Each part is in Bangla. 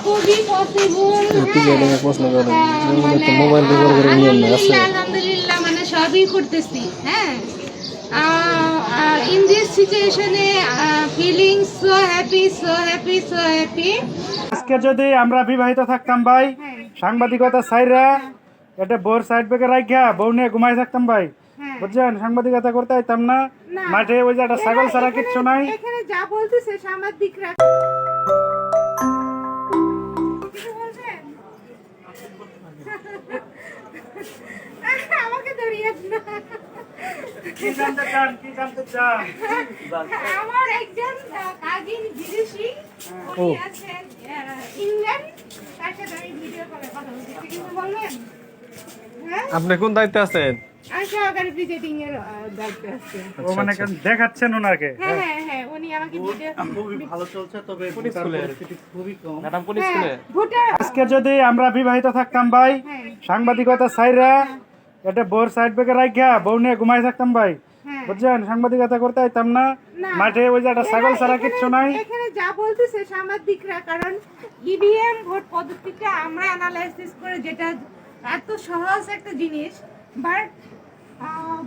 খুবই পসিবল প্রশ্ন করেন মোবাইল ব্যবহার করে নিয়ম আছে আলহামদুলিল্লাহ আলহামদুলিল্লাহ মানে সবই করতেছি হ্যাঁ। ইন দিস সিচুয়েশনে feeling so happy so happy so happy আজকে যদি আমরা বিবাহিত থাকতাম ভাই হ্যাঁ। সাংবাদিকতা সাইরা এটা বোর সাইড বেগে রাখিয়া বউ নিয়ে ঘুমাই থাকতাম ভাই। হ্যাঁ। বুঝছেন? সাংবাদিকতা করতে আইতাম না। মাঠে ওই যে একটা ছাগল ছাড়া এখানে- কিচ্ছু নাই। এখানে যা বলতেছে সাংবাদিকরা আমাকে ধরিয়েন না কি জানতে চান? কি জানতে চান? আমার একজন কাজিন বিদেশি উনি আছেন ইংল্যান্ড। তার সাথে আমি ভিডিও কলে কথা বলছি আপনি বললেন হ্যাঁ? আপনি কোন দায়িত্বে আছেন? সহকারী প্রিজাইডিং এর আহ, দায়িত্বে ও মানে দেখাচ্ছেন ওনাকে? হ্যাঁ হ্যাঁ হ্যাঁ উনি আমাকে খুবই ভালো চলছে তবে খুবই কম। ম্যাডাম কোন আজকে যদি আমরা বিবাহিত থাকতাম ভাই সাংবাদিকতা সাইরা এটা বোর সাইড বেগে রাখিয়া বউ নিয়ে ঘুমাই থাকতাম ভাই। বুঝছেন? সাংবাদিকতা করতে আইতাম না। মাঠে ওই যে একটা ছাগল ছাড়া কিচ্ছু নাই। এখানে যা বলতেছে সাংবাদিকরা কারণ ইভিএম ভোট পদ্ধতিটা আমরা অ্যানালাইসিস করে যেটা এত সহজ একটা জিনিস বাট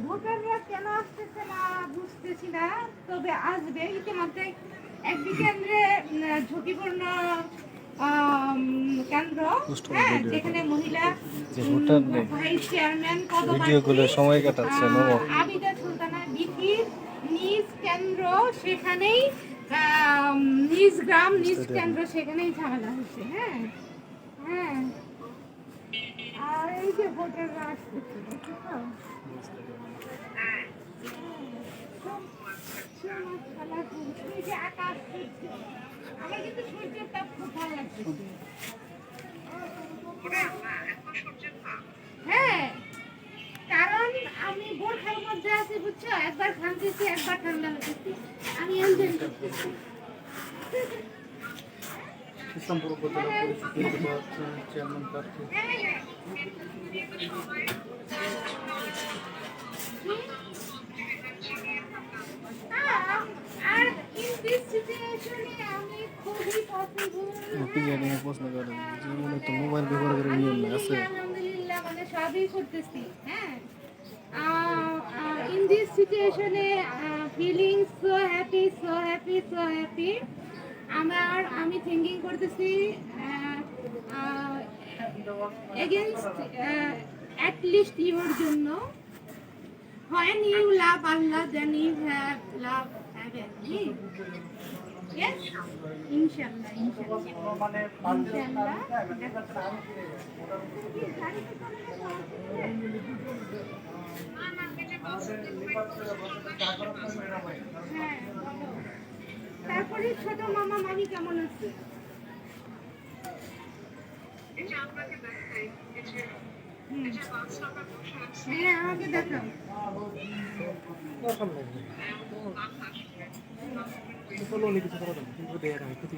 ভোটাররা কেন আসতেছে না বুঝতেছি না তবে আসবে ইতিমধ্যে একটি কেন্দ্রে ঝুঁকিপূর্ণ কেন্দ্র হ্যাঁ যেখানে মহিলা ভাইস চেয়ারম্যান ভিডিওগুলো সময় কাটাচ্ছে আবিদা সুলতানা বিথির নিজ কেন্দ্র সেখানেই নিজ গ্রাম নিজ কেন্দ্র সেখানেই ঝামেলা হচ্ছে হ্যাঁ হ্যাঁ। যে ভোটাররা আসতেছে দেখছ তো? সব খেলা করছে, এই যে আকাশ দেখছ। আমার কিন্তু সূর্যের তাপ খুব ভালো লাগতেছে হ্যাঁ কারণ আমি বোরখার মধ্যে আছি বুঝছ একবার ঘামতেছি একবার ঠান্ডা হতেছি আমি এনজয় করতেছি উপজেলা চেয়ারম্যান প্রার্থী হ্যাঁ, প্রশ্ন করেন মোবাইল ব্যবহার করে নিয়ম না আছে? আলহামদুলিল্লাহ মানে সবই করতেছি হ্যাঁ? ইন দিস সিচুয়েশনে feeling so happy so happy so happy আমার আমি থিঙ্কিং করতেছি এগেনস্ট অ্যাট লিস্ট ইউর জন্য when you love Allah then you have love heaven yes? ইনশাআল্লাহ ইনশাআল্লাহ। হ্যাঁ, তারপরে ছোট মামা মামি কেমন আছে হুম। হ্যাঁ আমাকে দেখাও কিছু করা যাবে কিন্তু দেয় না ক্ষতি